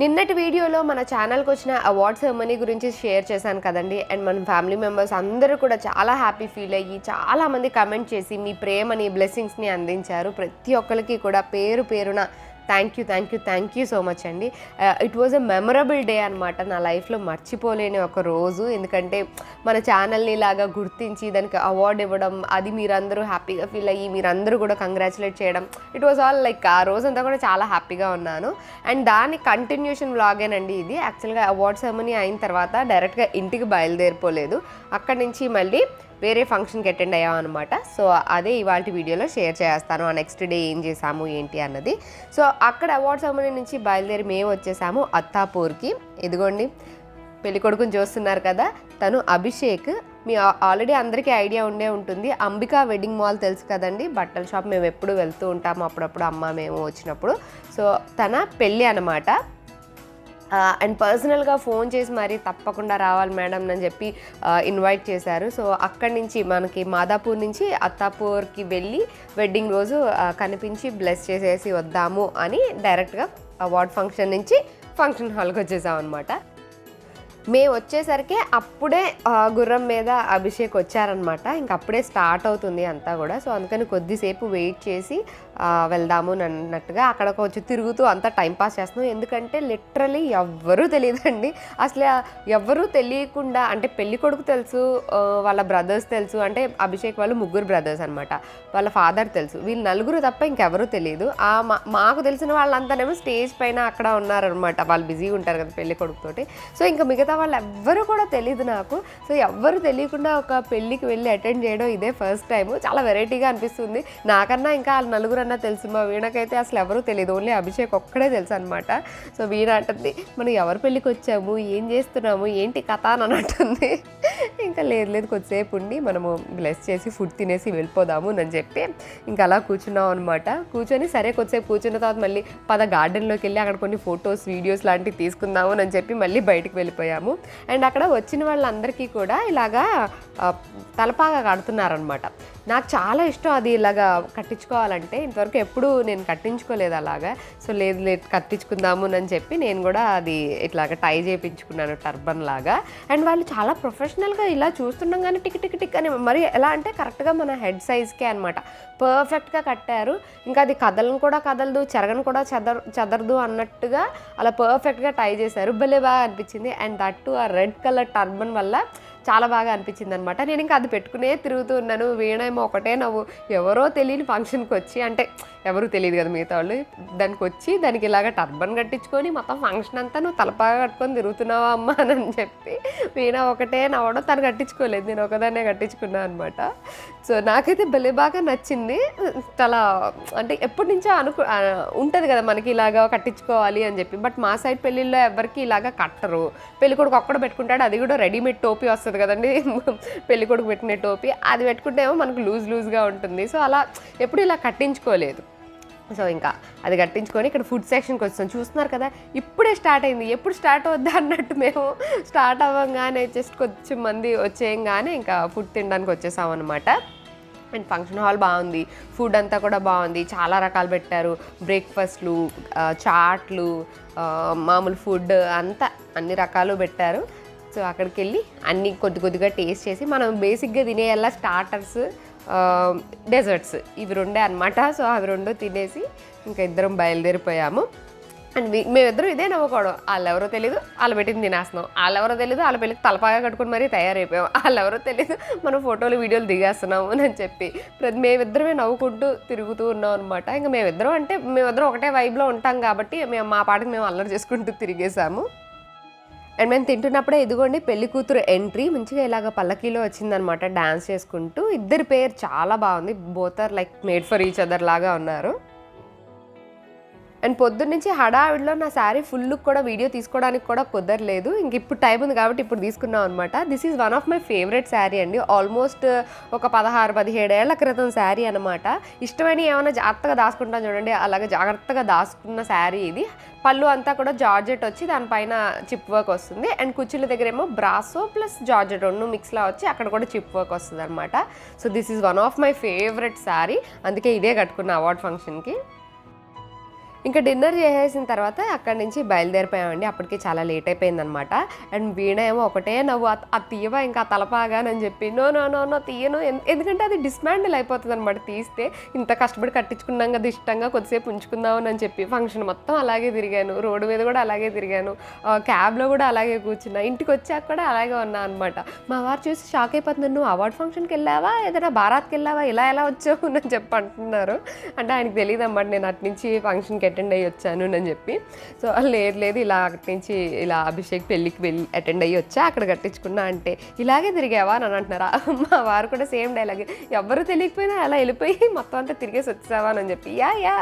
నిన్నటి వీడియోలో మన ఛానల్కి వచ్చిన అవార్డ్ సెరమనీ గురించి షేర్ చేశాను కదండి. అండ్ మన ఫ్యామిలీ మెంబర్స్ అందరూ కూడా చాలా హ్యాపీ ఫీల్ అయ్యి చాలామంది కమెంట్ చేసి మీ ప్రేమని బ్లెస్సింగ్స్ని అందించారు. ప్రతి ఒక్కరికి కూడా పేరు పేరున thank you thank you thank you so much అండి. It was a memorable day అనమాట నా లైఫ్లో మర్చిపోలేని ఒక రోజు. ఎందుకంటే మన ఛానల్ని ఇలాగా గుర్తించి దానికి అవార్డు ఇవ్వడం అది మీరందరూ హ్యాపీగా ఫీల్ అయ్యి మీరందరూ కూడా కంగ్రాచులేట్ చేయడం ఇట్ వాజ్ ఆల్ లైక్ ఆ రోజంతా కూడా చాలా హ్యాపీగా ఉన్నాను. అండ్ దాని కంటిన్యూషన్ వ్లాగేనండి ఇది. యాక్చువల్గా అవార్డ్ సెరమనీ అయిన తర్వాత డైరెక్ట్గా ఇంటికి బయలుదేరిపోలేదు. అక్కడి నుంచి మళ్ళీ వేరే ఫంక్షన్కి అటెండ్ అయ్యాం అనమాట సో అదే ఇవాళ వీడియోలో షేర్ చేస్తాను. ఆ నెక్స్ట్ డే ఏం చేసాము ఏంటి అన్నది. సో అక్కడ అవార్డ్ సెరమనీ నుంచి బయలుదేరి మేము వచ్చేసాము అత్తాపూర్కి. ఇదిగోండి పెళ్ళి కొడుకుని చూస్తున్నారు కదా తను అభిషేక్. మీ ఆల్రెడీ అందరికీ ఐడియా ఉండే ఉంటుంది. అంబికా వెడ్డింగ్ మాల్ తెలుసు కదండి బట్టల షాప్. మేము ఎప్పుడు వెళ్తూ ఉంటాము అప్పుడప్పుడు అమ్మ మేము వచ్చినప్పుడు. సో తన పెళ్ళి అనమాట అండ్ పర్సనల్గా ఫోన్ చేసి మరీ తప్పకుండా రావాలి మేడం అని చెప్పి ఇన్వైట్ చేశారు. సో అక్కడి నుంచి మనకి మాదాపూర్ నుంచి అత్తాపూర్కి వెళ్ళి వెడ్డింగ్ రోజు కనిపించి బ్లెస్ చేసేసి వద్దాము అని డైరెక్ట్గా అవార్డ్ ఫంక్షన్ నుంచి ఫంక్షన్ హాల్కి వచ్చేసాం అనమాట మేము వచ్చేసరికి అప్పుడే గుర్రం మీద అభిషేక్ వచ్చారనమాట ఇంక అప్పుడే స్టార్ట్ అవుతుంది అంతా కూడా. సో అందుకని కొద్దిసేపు వెయిట్ చేసి వెళ్దాము అన్నట్టుగా అక్కడ కొంచెం తిరుగుతూ అంతా టైం పాస్ చేస్తున్నాం. ఎందుకంటే లిటరలీ ఎవ్వరూ తెలియదండి. అసలు ఎవ్వరూ తెలియకుండా అంటే పెళ్ళి కొడుకు తెలుసు వాళ్ళ బ్రదర్స్ తెలుసు అంటే అభిషేక్ వాళ్ళు ముగ్గురు బ్రదర్స్ అనమాట వాళ్ళ ఫాదర్ తెలుసు. వీళ్ళు నలుగురు తప్ప ఇంకెవరూ తెలియదు. ఆ మా- మాకు తెలిసిన వాళ్ళంతానేమో స్టేజ్ పైన అక్కడ ఉన్నారనమాట వాళ్ళు బిజీగా ఉంటారు కదా పెళ్ళి కొడుకుతోటి. సో ఇంకా మిగతా వాళ్ళు ఎవ్వరూ కూడా తెలియదు నాకు. సో ఎవ్వరు తెలియకుండా ఒక పెళ్ళికి వెళ్ళి అటెండ్ చేయడం ఇదే ఫస్ట్ టైం చాలా వెరైటీగా అనిపిస్తుంది. నాకన్నా ఇంకా వాళ్ళ నలుగురు అన్నా తెలుసు మా వీణకైతే అసలు ఎవరూ తెలియదు ఓన్లీ అభిషేక్ ఒక్కడే తెలుసు అనమాట సో వీణ అంటుంది మనం ఎవరి పెళ్ళికి వచ్చాము ఏం చేస్తున్నాము ఏంటి కథ అని అంటుంది ఇంకా లేదు లేదు కొద్దిసేపు ఉండి మనము బ్లెస్ చేసి ఫుడ్ తినేసి వెళ్ళిపోదాము అని చెప్పి ఇంకా అలా కూర్చున్నాం అనమాట కూర్చొని సరే కొద్దిసేపు కూర్చున్న తర్వాత మళ్ళీ పద గార్డెన్లోకి వెళ్ళి అక్కడ కొన్ని ఫొటోస్ వీడియోస్ లాంటివి తీసుకుందాము అని చెప్పి మళ్ళీ బయటికి వెళ్ళిపోయాము. అండ్ అక్కడ వచ్చిన వాళ్ళందరికీ కూడా ఇలాగా తలపాగా కడుతున్నారనమాట నాకు చాలా ఇష్టం అది ఇలాగా కట్టించుకోవాలంటే. ఇంతవరకు ఎప్పుడు నేను కట్టించుకోలేదు అలాగా. సో లేదు లేదు కట్టించుకుందాము అని చెప్పి నేను కూడా అది ఇట్లాగా టై చేయించుకున్నాను టర్బన్ లాగా. అండ్ వాళ్ళు చాలా ప్రొఫెషనల్గా ఇలా చూస్తున్నాం కానీ టిక్ టిక్ టిక్ అని. మరి ఎలా అంటే కరెక్ట్గా మన హెడ్ సైజ్కే అనమాట పర్ఫెక్ట్గా కట్టారు. ఇంకా అది కదలను కూడా కదలదు చెరగను కూడా చెదర చెదరదు అన్నట్టుగా అలా పర్ఫెక్ట్గా టై చేశారు. భలే బాగా అనిపించింది. అండ్ దట్ టు ఆ రెడ్ కలర్ టర్బన్ వల్ల చాలా బాగా అనిపించింది అనమాట నేను ఇంకా అది పెట్టుకునే తిరుగుతూ ఉన్నాను. వీణేమో ఒకటే నవ్వు. ఎవరో తెలియని ఫంక్షన్కి వచ్చి అంటే ఎవరు తెలియదు కదా మిగతా వాళ్ళు. దానికి వచ్చి దానికి ఇలాగ టర్బన్ కట్టించుకొని మొత్తం ఫంక్షన్ అంతా నువ్వు తలపాగా కట్టుకొని తిరుగుతున్నావా అమ్మా అని చెప్పి వీణ ఒకటే నవ్వడం తను కట్టించుకోలేదు. నేను ఒకదాన్నే కట్టించుకున్నాను అనమాట. సో నాకైతే భలే బాగా నచ్చింది. చాలా అంటే ఎప్పటి నుంచో అనుకు ఉంటుంది కదా మనకి ఇలాగా కట్టించుకోవాలి అని చెప్పి. బట్ మా సైడ్ పెళ్ళిళ్ళలో ఎవరికి ఇలాగా కట్టరు. పెళ్ళికొడుకు ఒక్కడ పెట్టుకుంటాడు. అది కూడా రెడీమేడ్ టోపీ వస్తుంది కదండి. పెళ్ళికొడుకు పెట్టిన టోపీ. అది పెట్టుకుంటే ఏమో మనకు లూజ్ లూజ్గా ఉంటుంది. సో అలా ఎప్పుడు ఇలా కట్టించుకోలేదు. సో ఇంకా అది కట్టించుకొని ఇక్కడ ఫుడ్ సెక్షన్కి వచ్చాం చూస్తున్నారు కదా ఇప్పుడే స్టార్ట్ అయింది. ఎప్పుడు స్టార్ట్ అవుద్దా అన్నట్టు మేము స్టార్ట్ అవ్వగానే జస్ట్ కొంచెం మంది వచ్చేయంగానే ఇంకా ఫుడ్ తినడానికి వచ్చేసాం అనమాట అండ్ ఫంక్షన్ హాల్ బాగుంది. ఫుడ్ అంతా కూడా బాగుంది. చాలా రకాలు పెట్టారు. బ్రేక్ఫాస్ట్లు చాట్లు మామూలు ఫుడ్ అంతా అన్ని రకాలు పెట్టారు. సో అక్కడికి వెళ్ళి అన్ని కొద్ది కొద్దిగా టేస్ట్ చేసి మనం బేసిక్గా తినేయల్లా స్టార్టర్స్ డెజర్ట్స్. ఇవి రెండే అనమాట సో అవి రెండు తినేసి ఇంకా ఇద్దరం బయలుదేరిపోయాము. అండ్ మేమిద్దరం ఇదే నవ్వుకోవడం. వాళ్ళు ఎవరో తెలియదు వాళ్ళు పెట్టింది తినేస్తున్నాం. వాళ్ళు ఎవరో తెలియదు వాళ్ళ పెళ్ళికి తలపాగా కట్టుకుని మరీ తయారైపోయాం వాళ్ళు ఎవరో తెలియదు మనం ఫోటోలు వీడియోలు దిగేస్తున్నాము అని చెప్పి. ప్రతి మేమిద్దరమే నవ్వుకుంటూ తిరుగుతూ ఉన్నాం అనమాట ఇంకా మేమిద్దరం అంటే మేమిద్దరం ఒకటే వైబ్లో ఉంటాం కాబట్టి మేము మా పాటకి మేము అల్లరి చేసుకుంటూ తిరిగేసాము అండ్ మేము తింటున్నప్పుడే ఇదిగోండి పెళ్ళి కూతురు ఎంట్రీ. మంచిగా ఇలాగ పల్లకీలో వచ్చిందనమాట. డాన్స్ చేసుకుంటూ. ఇద్దరి పేరు చాలా బాగుంది. Both are like made for each other లాగా ఉన్నారు. అండ్ పొద్దున్న నుంచి హడావిడిలో నా శారీ ఫుల్ కూడా వీడియో తీసుకోవడానికి కూడా కుదరలేదు. ఇంక ఇప్పుడు టైం ఉంది కాబట్టి ఇప్పుడు తీసుకున్నాం అనమాట this is one of my favourite sari అండి. ఆల్మోస్ట్ uh, ఒక పదహారు పదిహేడేళ్ళ క్రితం శారీ అనమాట ఇష్టమైన ఏమైనా జాగ్రత్తగా దాచుకుంటాం చూడండి. అలాగే జాగ్రత్తగా దాచుకున్న శారీ ఇది. పళ్ళు అంతా కూడా జార్జెట్ వచ్చి దానిపైన చిప్ వర్క్ వస్తుంది. అండ్ కుర్చీల దగ్గర ఏమో బ్రాసో ప్లస్ జార్జెట్ రెండు మిక్స్లా వచ్చి అక్కడ కూడా చిప్ వర్క్ వస్తుంది అనమాట so this is one of my favourite sari అందుకే ఇదే కట్టుకున్న అవార్డ్ ఫంక్షన్కి ఇంకా డిన్నర్ చేసేసిన తర్వాత అక్కడి నుంచి బయలుదేరిపోయామండి. అప్పటికి చాలా లేట్ అయిపోయిందనమాట అండ్ వీణ ఏమో ఒకటే నవ్వు "ఆ- తీయవా ఇంకా తలపాగానని చెప్పి నో నో నో నో తీయను. ఎందుకంటే అది డిస్మాండిల్ అయిపోతుంది అనమాట తీస్తే. ఇంత కష్టపడి కట్టించుకున్నాం కదా ఇష్టంగా కొద్దిసేపు ఉంచుకుందామని అని చెప్పి ఫంక్షన్ మొత్తం అలాగే తిరిగాను. రోడ్డు మీద కూడా అలాగే తిరిగాను. క్యాబ్లో కూడా అలాగే కూర్చున్నా. ఇంటికి వచ్చాక కూడా అలాగే ఉన్నా అనమాట మా వారు చూసి షాక్ అయిపోతుంది నువ్వు అవార్డ్ ఫంక్షన్కి వెళ్ళావా? ఏదైనా బారాత్కి వెళ్ళావా? ఇలా ఎలా వచ్చావు? అని చెప్పి అంటున్నారు. అంటే ఆయనకి తెలియదు అన్నమాట నేను అటు నుంచి ఫంక్షన్కి అటెండ్ అయ్యి వచ్చాను అని చెప్పి. సో లేదు లేదు ఇలా అక్కడి నుంచి ఇలా అభిషేక్ పెళ్ళికి వెళ్ళి అటెండ్ అయ్యి వచ్చా అక్కడ కట్టించుకున్నా అంటే ఇలాగే తిరిగావా? అని అంటున్నారా? మా వారు కూడా సేమ్ డైలాగ్ ఎవరు తెలియకపోయినా అలా వెళ్ళిపోయి మొత్తం అంతా తిరిగేసి వచ్చావా అని చెప్పి యా యా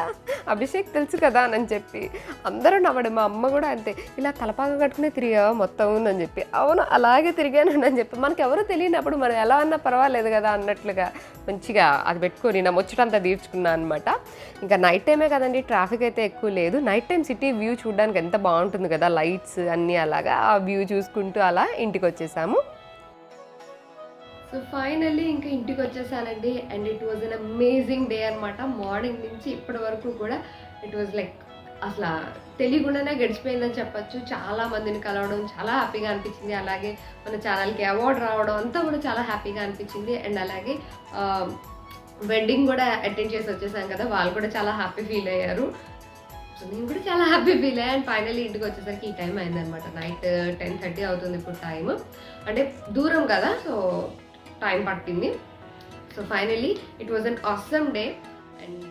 అభిషేక్ తెలుసు కదా అని చెప్పి. అందరూ నవ్వడు మా అమ్మ కూడా అంతే ఇలా తలపాక కట్టుకునే తిరిగావా మొత్తం? అని చెప్పి అవును అలాగే తిరిగాను అని చెప్పి మనకు ఎవరు తెలియనప్పుడు మనం ఎలా అన్నా పర్వాలేదు కదా అన్నట్లుగా మంచిగా అది పెట్టుకొని నా ముచ్చటంతా తీర్చుకున్నాను అనమాట ఇంకా నైట్ టైమే కదండి ట్రాఫిక్ అయితే ఎక్కువ లేదు. నైట్ టైం సిటీ వ్యూ చూడడానికి ఎంత బాగుంటుంది కదా లైట్స్ అన్నీ అలాగా ఆ వ్యూ చూసుకుంటూ అలా ఇంటికి వచ్చేసాము సో ఫైనల్లీ ఇంకా ఇంటికి వచ్చేసానండి and it was an amazing day అనమాట మార్నింగ్ నుంచి ఇప్పటి వరకు కూడా ఇట్ వాజ్ లైక్ అసలు తెలియకుండానే గడిచిపోయిందని చెప్పచ్చు. చాలా మందిని కలవడం చాలా హ్యాపీగా అనిపించింది. అలాగే మన ఛానల్కి అవార్డు రావడం అంతా కూడా చాలా హ్యాపీగా అనిపించింది. అండ్ అలాగే um, వెడ్డింగ్ కూడా అటెండ్ చేసి వచ్చేసాం కదా. వాళ్ళు కూడా చాలా హ్యాపీ ఫీల్ అయ్యారు. సో నేను కూడా చాలా హ్యాపీ ఫీల్ అయ్యాను ఫైనల్లీ ఇంటికి వచ్చేసరికి ఈ టైం అయిందనమాట నైట్ టెన్ థర్టీ అవుతుంది ఇప్పుడు టైం అంటే దూరం కదా సో టైం పట్టింది. So finally it was an awesome day and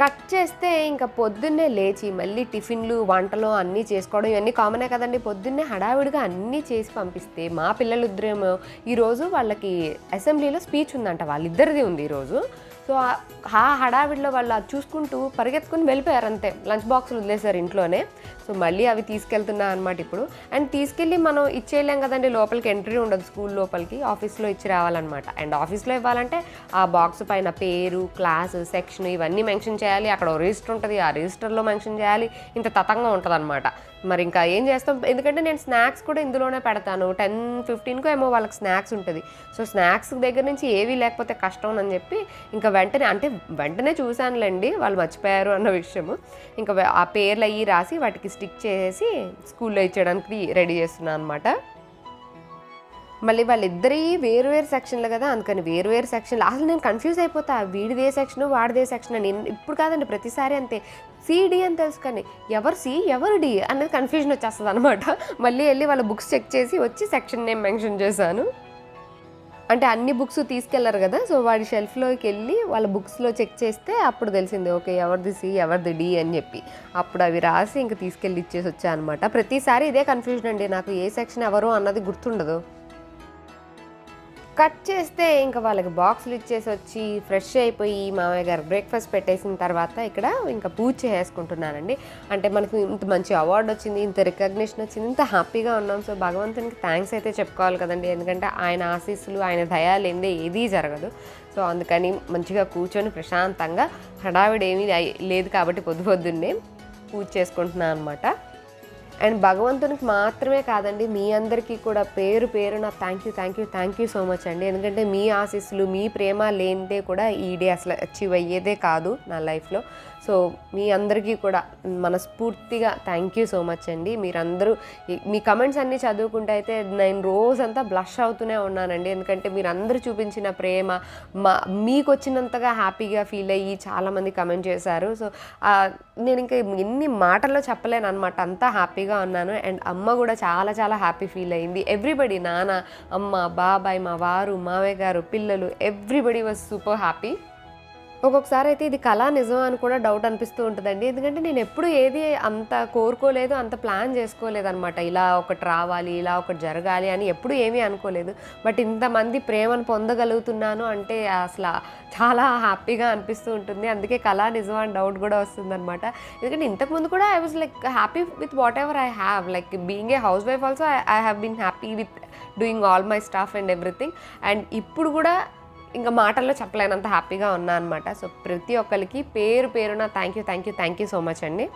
cut చేస్తే ఇంకా పొద్దున్నే లేచి మళ్ళీ టిఫిన్లు వంటలు అన్నీ చేసుకోవడం ఇవన్నీ కామనే కదండి. పొద్దున్నే హడావిడిగా అన్నీ చేసి పంపిస్తే మా పిల్లలు ఇద్దరేమో ఈరోజు వాళ్ళకి అసెంబ్లీలో స్పీచ్ ఉందంట వాళ్ళిద్దరిది ఉంది ఈరోజు సో ఆ- హడావిడిలో వాళ్ళు అది చూసుకుంటూ పరిగెత్తుకుని వెళ్ళిపోయారు అంతే. లంచ్ బాక్సులు వదిలేశారు ఇంట్లోనే. సో మళ్ళీ అవి తీసుకెళ్తున్నా అనమాట ఇప్పుడు. అండ్ తీసుకెళ్ళి మనం ఇచ్చేయలేం కదండి లోపలికి ఎంట్రీ ఉండదు స్కూల్ లోపలికి ఆఫీస్లో ఇచ్చి రావాలన్నమాట. అండ్ ఆఫీస్లో ఇవ్వాలంటే ఆ బాక్స్ పైన పేరు క్లాస్ సెక్షన్ ఇవన్నీ మెన్షన్ చేయాలి. అక్కడ రిజిస్టర్ ఉంటుంది ఆ రిజిస్టర్లో మెన్షన్ చేయాలి. ఇంత తతంగా ఉంటుంది అనమాట మరి ఇంకా ఏం చేస్తాం? ఎందుకంటే నేను స్నాక్స్ కూడా ఇందులోనే పెడతాను. టెన్ ఫిఫ్టీన్కో ఏమో వాళ్ళకి స్నాక్స్ ఉంటుంది. సో స్నాక్స్ దగ్గర నుంచి ఏవీ లేకపోతే కష్టం అని చెప్పి ఇంకా వెంటనే అంటే వెంటనే చూశానులేండి వాళ్ళు మర్చిపోయారు అన్న విషయము. ఇంకా ఆ పేర్లు అయ్యి రాసి వాటికి స్టిక్ చేసి స్కూల్లో ఇచ్చేయడానికి రెడీ చేస్తున్నాను అనమాట మళ్ళీ వాళ్ళిద్దరి వేరు వేరు సెక్షన్లు కదా అందుకని వేరు వేరు సెక్షన్లు. అసలు నేను కన్ఫ్యూజ్ అయిపోతా. వీడిదే సెక్షను సెక్షన్ వాడిదే సెక్షన్ అని. ఇప్పుడు కాదండి ప్రతిసారి అంతే. సిడి అని తెలుసు కానీ ఎవరు సి ఎవరు డి అనేది కన్ఫ్యూజన్ వచ్చేస్తుంది అనమాట మళ్ళీ వెళ్ళి వాళ్ళ బుక్స్ చెక్ చేసి వచ్చి సెక్షన్ నేమ్ మెన్షన్ చేశాను. అంటే అన్ని బుక్స్ తీసుకెళ్ళరు కదా సో వాడి షెల్ఫ్లోకి వెళ్ళి వాళ్ళ బుక్స్లో చెక్ చేస్తే అప్పుడు తెలిసింది ఓకే ఎవరిది సి ఎవరిది డి అని చెప్పి. అప్పుడు అవి రాసి ఇంకా తీసుకెళ్ళి ఇచ్చేసి వచ్చా అనమాట ప్రతిసారి ఇదే కన్ఫ్యూజన్ అండి. నాకు ఏ సెక్షన్ ఎవరు అన్నది గుర్తుండదు. కట్ చేస్తే ఇంకా వాళ్ళకి బాక్సులు ఇచ్చేసి వచ్చి ఫ్రెష్ అయిపోయి మామయ్య గారు బ్రేక్ఫాస్ట్ పెట్టేసిన తర్వాత ఇక్కడ ఇంకా పూజ చేసుకుంటున్నానండి అంటే మనకు ఇంత మంచి అవార్డు వచ్చింది ఇంత రికగ్నిషన్ వచ్చింది ఇంత హ్యాపీగా ఉన్నాం. సో భగవంతునికి థ్యాంక్స్ అయితే చెప్పుకోవాలి కదండి. ఎందుకంటే ఆయన ఆశీస్సులు ఆయన దయా లేనిదే ఏదీ జరగదు. సో అందుకని మంచిగా కూర్చొని ప్రశాంతంగా హడావిడి ఏమీ లేదు కాబట్టి పొద్దు పొద్దున్నే పూజ చేసుకుంటున్నాను అనమాట అండ్ భగవంతునికి మాత్రమే కాదండి మీ అందరికీ కూడా పేరు పేరు నా thank you thank you thank you so much అండి. ఎందుకంటే మీ ఆశీస్సులు మీ ప్రేమ లేనిదే కూడా ఈ డే అసలు అచీవ్ అయ్యేదే కాదు నా లైఫ్లో సో మీ అందరికీ కూడా మనస్ఫూర్తిగా థ్యాంక్ యూ సో మచ్ అండి. మీరందరూ మీ కమెంట్స్ అన్నీ చదువుకుంటే అయితే నేను రోజంతా బ్లష్ అవుతూనే ఉన్నానండి. ఎందుకంటే మీరందరూ చూపించిన ప్రేమ మా మీకు వచ్చినంతగా హ్యాపీగా ఫీల్ అయ్యి చాలామంది కమెంట్ చేశారు. సో నేను ఇంకా ఎన్ని మాటల్లో చెప్పలేను అనమాట అంతా హ్యాపీగా ఉన్నాను. అండ్ అమ్మ కూడా చాలా చాలా హ్యాపీ ఫీల్ అయింది. ఎవ్రీబడి నాన్న అమ్మ బాబాయ్ మా వారు మావయ్య గారు పిల్లలు ఎవ్రీబడి వాజ్ సూపర్ హ్యాపీ ఒక్కొక్కసారి అయితే ఇది కళ నిజం అని కూడా డౌట్ అనిపిస్తూ ఉంటుందండి. ఎందుకంటే నేను ఎప్పుడు ఏది అంత కోరుకోలేదు అంత ప్లాన్ చేసుకోలేదు అనమాట ఇలా ఒకటి రావాలి ఇలా ఒకటి జరగాలి అని ఎప్పుడు ఏమీ అనుకోలేదు. బట్ ఇంతమంది ప్రేమను పొందగలుగుతున్నాను అంటే అసలు చాలా హ్యాపీగా అనిపిస్తూ ఉంటుంది. అందుకే కళ నిజం అని డౌట్ కూడా వస్తుందనమాట ఎందుకంటే ఇంతకుముందు కూడా I was like happy with whatever I have like being a housewife also I have been happy with doing all my stuff and everything and ఇప్పుడు కూడా ఇంకా మాటల్లో చెప్పలేనంత హ్యాపీగా ఉన్నా అనమాట సో ప్రతి ఒక్కరికి పేరు పేరున thank you thank you thank you so much అండి.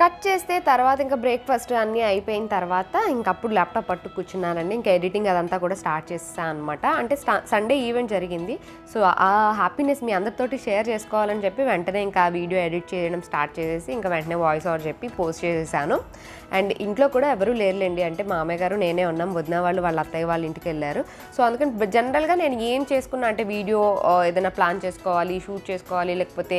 కట్ చేస్తే తర్వాత ఇంకా బ్రేక్ఫాస్ట్ అన్నీ అయిపోయిన తర్వాత ఇంకప్పుడు ల్యాప్టాప్ పట్టు కూర్చున్నానండి. ఇంకా ఎడిటింగ్ అదంతా కూడా స్టార్ట్ చేస్తాను అనమాట అంటే సండే ఈవెంట్ జరిగింది. సో ఆ హ్యాపీనెస్ మీ అందరితోటి షేర్ చేసుకోవాలని చెప్పి వెంటనే ఇంకా వీడియో ఎడిట్ చేయడం స్టార్ట్ చేసేసి ఇంకా వెంటనే వాయిస్ ఓవర్ చెప్పి పోస్ట్ చేసేసాను. అండ్ ఇంట్లో కూడా ఎవరూ లేరులేండి. అంటే మామయ్య గారు నేనే ఉన్నాం. వదిన వాళ్ళు వాళ్ళ అత్తయ్య వాళ్ళ ఇంటికి వెళ్ళారు. సో అందుకని జనరల్గా నేను ఏం చేసుకున్నా అంటే వీడియో ఏదైనా ప్లాన్ చేసుకోవాలి షూట్ చేసుకోవాలి లేకపోతే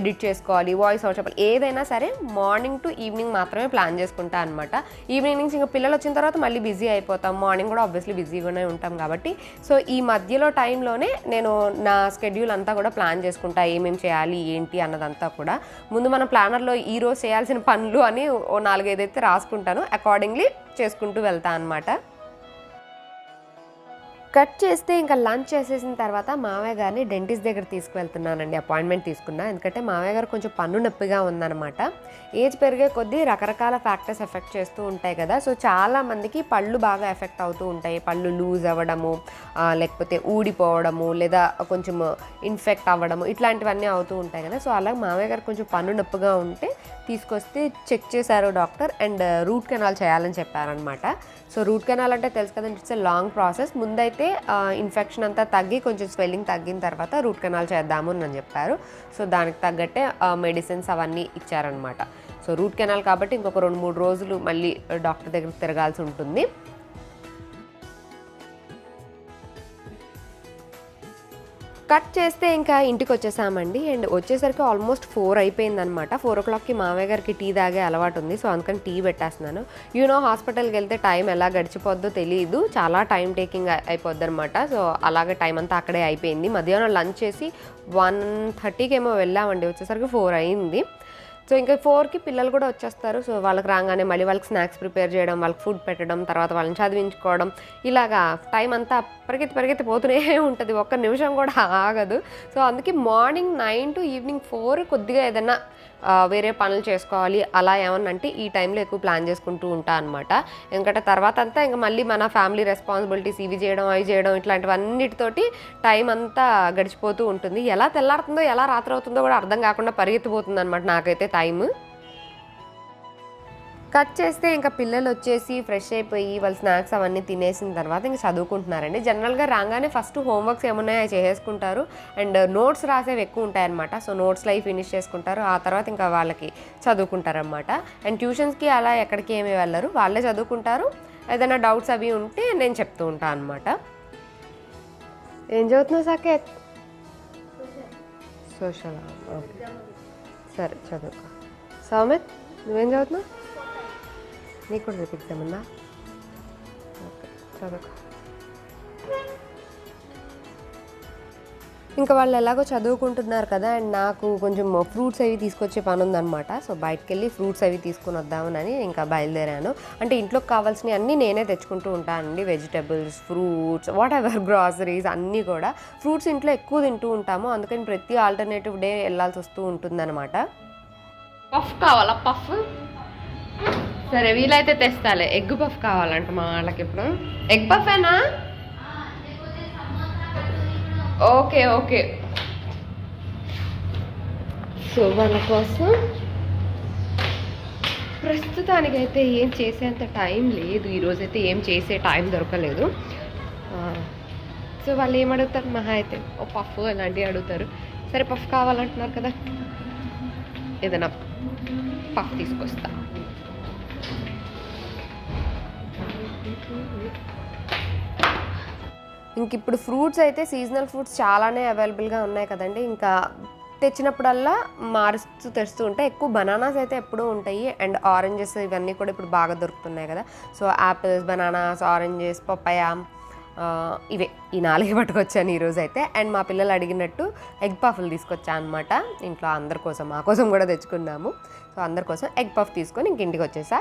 ఎడిట్ చేసుకోవాలి వాయిస్ ఓవర్ చెప్పాలి ఏదైనా సరే మార్నింగ్ మార్నింగ్ టు ఈవినింగ్ మాత్రమే ప్లాన్ చేసుకుంటా అనమాట ఈవినింగ్ నుంచి ఇంకా పిల్లలు వచ్చిన తర్వాత మళ్ళీ బిజీ అయిపోతాం. మార్నింగ్ కూడా ఆబ్వియస్లీ బిజీగానే ఉంటాం కాబట్టి. సో ఈ మధ్యలో టైంలోనే నేను నా స్కెడ్యూల్ అంతా కూడా ప్లాన్ చేసుకుంటా. ఏమేమి చేయాలి ఏంటి అన్నదంతా కూడా. ముందు మన ప్లానర్లో ఈరోజు చేయాల్సిన పనులు అని ఓ నాలుగైదైతే రాసుకుంటాను. అకార్డింగ్లీ చేసుకుంటూ వెళ్తా అనమాట కట్ చేస్తే ఇంకా లంచ్ చేసేసిన తర్వాత మావయ్య గారిని డెంటిస్ట్ దగ్గర తీసుకువెళ్తున్నానండి. అపాయింట్మెంట్ తీసుకున్నా. ఎందుకంటే మావయ్య గారు కొంచెం పన్ను నొప్పిగా ఉందన్నమాట. ఏజ్ పెరిగే కొద్దీ రకరకాల ఫ్యాక్టర్స్ ఎఫెక్ట్ చేస్తూ ఉంటాయి కదా. సో చాలా మందికి పళ్ళు బాగా ఎఫెక్ట్ అవుతూ ఉంటాయి. పళ్ళు లూజ్ అవ్వడము లేకపోతే ఊడిపోవడము లేదా కొంచెం ఇన్ఫెక్ట్ అవ్వడము ఇట్లాంటివన్నీ అవుతూ ఉంటాయి కదా. సో అలాగే మావయ్య గారు కొంచెం పన్ను నొప్పిగా ఉంటే తీసుకొస్తే చెక్ చేశారు డాక్టర్ అండ్ రూట్ కెనాల్ చేయాలని చెప్పారనమాట సో రూట్ కెనాల్ అంటే తెలుసు కదండి ఇట్స్ ఎ లాంగ్ ప్రాసెస్ ముందైతే ఇన్ఫెక్షన్ అంతా తగ్గి కొంచెం స్వెల్లింగ్ తగ్గిన తర్వాత రూట్ కెనాల్ చేద్దాము అని చెప్పారు. సో దానికి తగ్గట్టే మెడిసిన్స్ అవన్నీ ఇచ్చారనమాట సో రూట్ కెనాల్ కాబట్టి ఇంకొక రెండు మూడు రోజులు మళ్ళీ డాక్టర్ దగ్గర తిరగాల్సి ఉంటుంది. కట్ చేస్తే ఇంకా ఇంటికి వచ్చేసామండి. అండ్ వచ్చేసరికి ఆల్మోస్ట్ ఫోర్ అయిపోయిందనమాట. ఫోర్ ఓ క్లాక్కి మామయ్య గారికి టీ తాగే అలవాటు ఉంది. సో అందుకని టీ పెట్టేస్తున్నాను. యూనో హాస్పిటల్కి వెళ్తే టైం ఎలా గడిచిపోద్దో తెలియదు చాలా టైం టేకింగ్ అయిపోద్ది అనమాట సో అలాగే టైం అంతా అక్కడే అయిపోయింది. మధ్యాహ్నం లంచ్ చేసి వన్ థర్టీకి ఏమో వెళ్ళామండి. వచ్చేసరికి ఫోర్ అయింది. సో ఇంకా ఫోర్కి పిల్లలు కూడా వచ్చేస్తారు. సో వాళ్ళకి రాగానే మళ్ళీ వాళ్ళకి స్నాక్స్ ప్రిపేర్ చేయడం వాళ్ళకి ఫుడ్ పెట్టడం తర్వాత వాళ్ళని చదివించుకోవడం ఇలాగా టైం అంతా పరిగెత్తి పరిగెత్తి పోతూనే ఉంటుంది. ఒక్క నిమిషం కూడా ఆగదు. సో అందుకే morning nine to evening four కొద్దిగా ఏదైనా వేరే పనులు చేసుకోవాలి అలా ఏమన్నా అంటే ఈ టైంలో ఎక్కువ ప్లాన్ చేసుకుంటూ ఉంటా అనమాట ఎందుకంటే తర్వాత అంతా ఇంకా మళ్ళీ మన ఫ్యామిలీ రెస్పాన్సిబిలిటీస్ ఇవి చేయడం అవి చేయడం ఇట్లాంటివన్నిటితోటి టైం అంతా గడిచిపోతూ ఉంటుంది. ఎలా తెల్లారుతుందో ఎలా రాత్రి అవుతుందో కూడా అర్థం కాకుండా పరిగెత్తిపోతుంది అనమాట నాకైతే టైం కట్ చేస్తే ఇంకా పిల్లలు వచ్చేసి ఫ్రెష్ అయిపోయి వాళ్ళ స్నాక్స్ అవన్నీ తినేసిన తర్వాత ఇంకా చదువుకుంటున్నారండి. జనరల్గా రాగానే ఫస్ట్ హోంవర్క్స్ ఏమున్నాయో చేసేసుకుంటారు. అండ్ నోట్స్ రాసేవి ఎక్కువ ఉంటాయన్నమాట. సో నోట్స్లో అవి ఫినిష్ చేసుకుంటారు. ఆ తర్వాత ఇంకా వాళ్ళకి చదువుకుంటారనమాట అండ్ ట్యూషన్స్కి అలా ఎక్కడికి ఏమి వెళ్ళరు. వాళ్ళే చదువుకుంటారు. ఏదైనా డౌట్స్ అవి ఉంటే నేను చెప్తూ ఉంటాను అనమాట ఏం చదువుతున్నావు సాకేత్? సోషల్ ఓకే సరే చదువుకో. సౌమిత్ నువ్వేం చదువుతున్నావు? నీకు కూడా రేపు ఎగ్జామ్ ఉందా ఓకే చదువుకో. ఇంకా వాళ్ళు ఎలాగో చదువుకుంటున్నారు కదా అండ్ నాకు కొంచెం ఫ్రూట్స్ అవి తీసుకొచ్చే పని ఉందన్నమాట సో బయటకు వెళ్ళి ఫ్రూట్స్ అవి తీసుకుని వద్దామని ఇంకా బయలుదేరాను. అంటే ఇంట్లోకి కావాల్సినవి అన్నీ నేనే తెచ్చుకుంటూ ఉంటానండి vegetables fruits whatever groceries అన్నీ కూడా. ఫ్రూట్స్ ఇంట్లో ఎక్కువ తింటూ ఉంటాము. అందుకని ప్రతి ఆల్టర్నేటివ్ డే వెళ్ళాల్సి వస్తూ ఉంటుందన్నమాట. పఫ్ కావాలా? పఫ్? సరే వీలైతే తెస్తాలే. ఎగ్ పఫ్ కావాలంట మా వాళ్ళకి ఇప్పుడు. ఎగ్ పఫేనా ఓకే ఓకే. సో వాళ్ళ కోసం ప్రస్తుతానికైతే ఏం చేసేంత టైం లేదు. ఈరోజైతే ఏం చేసే టైం దొరకలేదు. సో వాళ్ళు ఏం అడుగుతారు? మహా అయితే ఓ పఫ్ అలాంటివి అడుగుతారు. సరే పఫ్ కావాలంటున్నారు కదా. ఏదైనా పఫ్ తీసుకొస్తా. ఇంక ఇప్పుడు ఫ్రూట్స్ అయితే సీజనల్ ఫ్రూట్స్ చాలానే అవైలబుల్గా ఉన్నాయి కదండి. ఇంకా తెచ్చినప్పుడల్లా మారుస్తూ తెస్తూ ఉంటాయి ఎక్కువ బనానాస్ అయితే ఎప్పుడూ ఉంటాయి. అండ్ ఆరెంజెస్ ఇవన్నీ కూడా ఇప్పుడు బాగా దొరుకుతున్నాయి కదా. So apples bananas oranges papaya ఇవే ఈ నాలుగే పట్టుకొచ్చాను ఈరోజు అయితే. అండ్ మా పిల్లలు అడిగినట్టు ఎగ్ పఫ్లు తీసుకొచ్చాను అనమాట ఇంట్లో అందరి కోసం మా కోసం కూడా తెచ్చుకున్నాము. సో అందరి కోసం ఎగ్ పఫ్ తీసుకొని ఇంక ఇంటికి వచ్చేసా.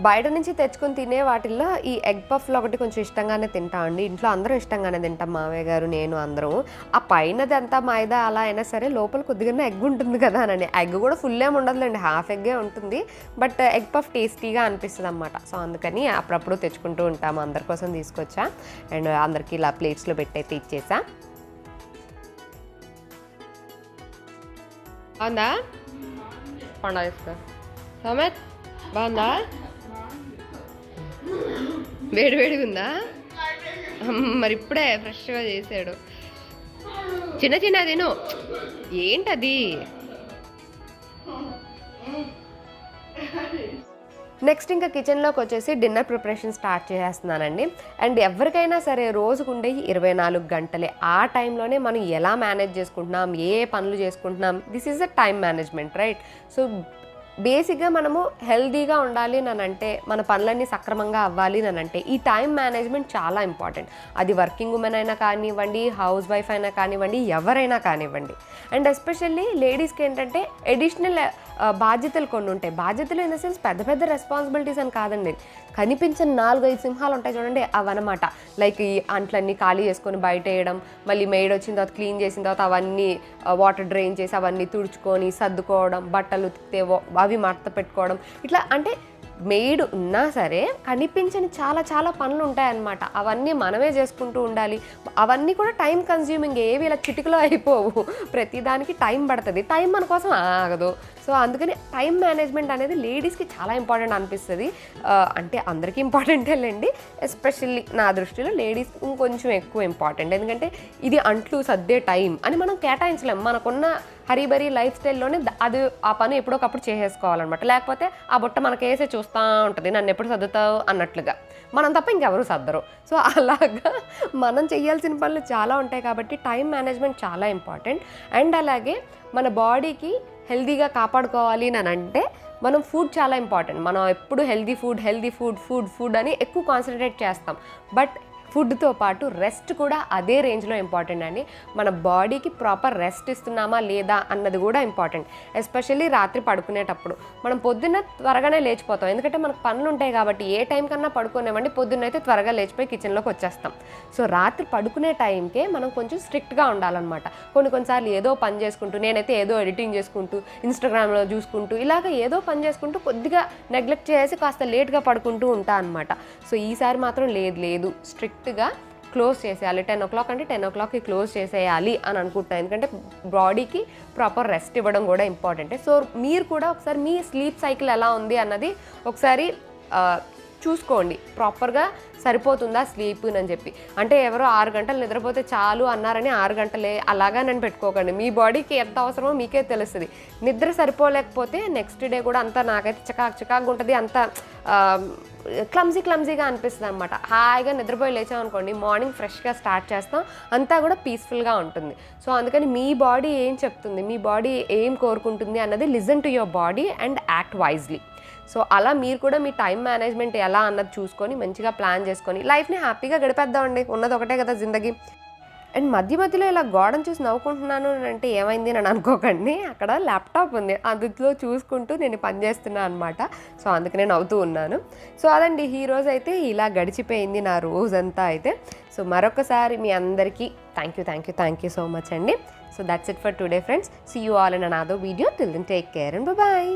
బయట నుంచి తెచ్చుకొని తినే వాటిల్లో ఈ ఎగ్ పఫ్లో ఒకటి కొంచెం ఇష్టంగానే తింటాం అండి. ఇంట్లో అందరూ ఇష్టంగానే తింటాం. మావయ్య గారు నేను అందరం. ఆ పైనది అంతా మైదా అలా అయినా సరే లోపల కొద్దిగానే ఎగ్ ఉంటుంది కదా అని ఎగ్ కూడా ఫుల్ ఏమి ఉండదులేండి. హాఫ్ ఎగ్గే ఉంటుంది. బట్ ఎగ్ పఫ్ టేస్టీగా అనిపిస్తుంది అనమాట సో అందుకని అప్పుడప్పుడు తెచ్చుకుంటూ ఉంటాము. అందరి కోసం తీసుకొచ్చా. అండ్ అందరికీ ఇలా ప్లేట్స్లో పెట్టయితే ఇచ్చేసా బాగుందా? పండుగ తీసుకో బాగుందా? వేడి వేడిగా ఉందా మరి ఇప్పుడే ఫ్రెష్గా చేసాడు. చిన్న చిన్న తిను. ఏంటది? నెక్స్ట్ ఇంకా కిచెన్లోకి వచ్చేసి డిన్నర్ ప్రిపరేషన్ స్టార్ట్ చేసేస్తున్నానండి. అండ్ ఎవరికైనా సరే రోజుకు ఉండే ఇరవై నాలుగు గంటలే. ఆ టైంలోనే మనం ఎలా మేనేజ్ చేసుకుంటున్నాం ఏ ఏ పనులు చేసుకుంటున్నాం. This is a time management right so బేసిక్గా మనము హెల్దీగా ఉండాలి అంటే మన పనులన్నీ సక్రమంగా అవ్వాలి అని అంటే ఈ టైం మేనేజ్మెంట్ చాలా ఇంపార్టెంట్. అది వర్కింగ్ ఉమెన్ అయినా కానివ్వండి హౌస్ వైఫ్ అయినా కానివ్వండి ఎవరైనా కానివ్వండి. అండ్ ఎస్పెషల్లీ లేడీస్కి ఏంటంటే ఎడిషనల్ బాధ్యతలు కొన్ని ఉంటాయి. బాధ్యతలు ఇన్ ద సెన్స్ పెద్ద పెద్ద రెస్పాన్సిబిలిటీస్ అని కాదండి. కనిపించిన నాలుగైదు సింహాలు ఉంటాయి చూడండి అవన్నమాట. లైక్ ఈ అంట్లన్నీ ఖాళీ చేసుకొని బయట వేయడం మళ్ళీ మెయిడ్ వచ్చిన తర్వాత క్లీన్ చేసిన తర్వాత అవన్నీ వాటర్ డ్రైన్ చేసి అవన్నీ తుడుచుకొని సర్దుకోవడం బట్టలు ఉతికితే అవి మడత పెట్టుకోవడం. ఇట్లా అంటే మెయిడ్ ఉన్నా సరే కనిపించని చాలా చాలా పనులు ఉంటాయన్నమాట అవన్నీ మనమే చేసుకుంటూ ఉండాలి. అవన్నీ కూడా టైం కన్జ్యూమింగ్ ఏవి ఇలా చిటికలో అయిపోవు. ప్రతిదానికి టైం పడుతుంది. టైం మన కోసం ఆగదు. సో అందుకని టైం మేనేజ్మెంట్ అనేది లేడీస్కి చాలా ఇంపార్టెంట్ అనిపిస్తుంది. అంటే అందరికీ ఇంపార్టెంటే లేండి. ఎస్పెషల్లీ నా దృష్టిలో లేడీస్ ఇంకొంచెం ఎక్కువ ఇంపార్టెంట్. ఎందుకంటే ఇది అంట్లు సర్దే టైం అని మనం కేటాయించలేం. మనకున్న హరీబరీ లైఫ్ స్టైల్లోనే అది ఆ పని ఎప్పుడోకప్పుడు చేసేసుకోవాలన్నమాట. లేకపోతే ఆ బుట్ట మనకేసే చూస్తూ ఉంటుంది. నన్ను ఎప్పుడు సర్దుతావు అన్నట్లుగా. మనం తప్ప ఇంకెవరు సర్దరు. సో అలాగా మనం చేయాల్సిన పనులు చాలా ఉంటాయి కాబట్టి టైం మేనేజ్మెంట్ చాలా ఇంపార్టెంట్. అండ్ అలాగే మన బాడీకి హెల్తీగా కాపాడుకోవాలి అని అంటే మనం ఫుడ్ చాలా ఇంపార్టెంట్. మనం ఎప్పుడు healthy food healthy food food food అని ఎక్కువ కాన్సన్ట్రేట్ చేస్తాం. బట్ ఫుడ్తో పాటు రెస్ట్ కూడా అదే రేంజ్లో ఇంపార్టెంట్ అండి. మన బాడీకి ప్రాపర్ రెస్ట్ ఇస్తున్నామా లేదా అన్నది కూడా ఇంపార్టెంట్. ఎస్పెషల్లీ రాత్రి పడుకునేటప్పుడు. మనం పొద్దున్న త్వరగానే లేచిపోతాం. ఎందుకంటే మనకు పనులు ఉంటాయి కాబట్టి ఏ టైం కన్నా పడుకునేవండి పొద్దున్న అయితే త్వరగా లేచిపోయి కిచెన్లోకి వచ్చేస్తాం. సో రాత్రి పడుకునే టైంకే మనం కొంచెం స్ట్రిక్ట్గా ఉండాలన్నమాట. కొన్ని కొన్నిసార్లు ఏదో పని చేసుకుంటూ నేనైతే ఏదో ఎడిటింగ్ చేసుకుంటూ ఇన్స్టాగ్రామ్లో చూసుకుంటూ ఇలాగ ఏదో పని చేసుకుంటూ కొద్దిగా నెగ్లెక్ట్ చేసి కాస్త లేట్గా పడుకుంటూ ఉంటా అనమాట సో ఈసారి మాత్రం లేదు లేదు. స్ట్రిక్ట్ కరెక్ట్గా క్లోజ్ చేసేయాలి. టెన్ ఓ క్లాక్ అంటే టెన్ ఓ క్లాక్కి క్లోజ్ చేసేయాలి అని అనుకుంటున్నాను ఎందుకంటే బాడీకి ప్రాపర్ రెస్ట్ ఇవ్వడం కూడా ఇంపార్టెంటే. సో మీరు కూడా ఒకసారి మీ స్లీప్ సైకిల్ ఎలా ఉంది అన్నది ఒకసారి చూసుకోండి. ప్రాపర్గా సరిపోతుందా స్లీప్ అని చెప్పి. అంటే ఎవరో ఆరు గంటలు నిద్రపోతే చాలు అన్నారని ఆరు గంటలే అలాగా నన్ను పెట్టుకోకండి. మీ బాడీకి ఎంత అవసరమో మీకే తెలుస్తుంది. నిద్ర సరిపోలేకపోతే నెక్స్ట్ డే కూడా అంతా నాకైతే చికాక్ చికాకు ఉంటుంది. అంత క్లమ్జీ క్లమ్జీగా అనిపిస్తుంది అనమాట హాయిగా నిద్రపోయి లేచాం అనుకోండి మార్నింగ్ ఫ్రెష్గా స్టార్ట్ చేస్తాం. అంతా కూడా పీస్ఫుల్గా ఉంటుంది. సో అందుకని మీ బాడీ ఏం చెప్తుంది? మీ బాడీ ఏం కోరుకుంటుంది అన్నది listen to your body and act wisely. So అలా మీరు కూడా మీ టైం మేనేజ్మెంట్ ఎలా అన్నది చూసుకొని మంచిగా ప్లాన్ చేసుకొని లైఫ్ని హ్యాపీగా గడిపేద్దామండి. ఉన్నది ఒకటే కదా జిందగీ. అండ్ మధ్య మధ్యలో ఇలా గోడను చూసి నవ్వుకుంటున్నాను అంటే ఏమైంది అని అనుకోకండి. అక్కడ ల్యాప్టాప్ ఉంది. అందులో చూసుకుంటూ నేను పని చేస్తున్నాను అనమాట సో అందుకనే నవ్వుతూ ఉన్నాను. సో అదండి ఈ రోజు అయితే ఇలా గడిచిపోయింది నా రోజంతా అయితే. సో మరొకసారి మీ అందరికీ thank you thank you thank you so much అండి. So that's it for today friends see you all and another video till then take care and bye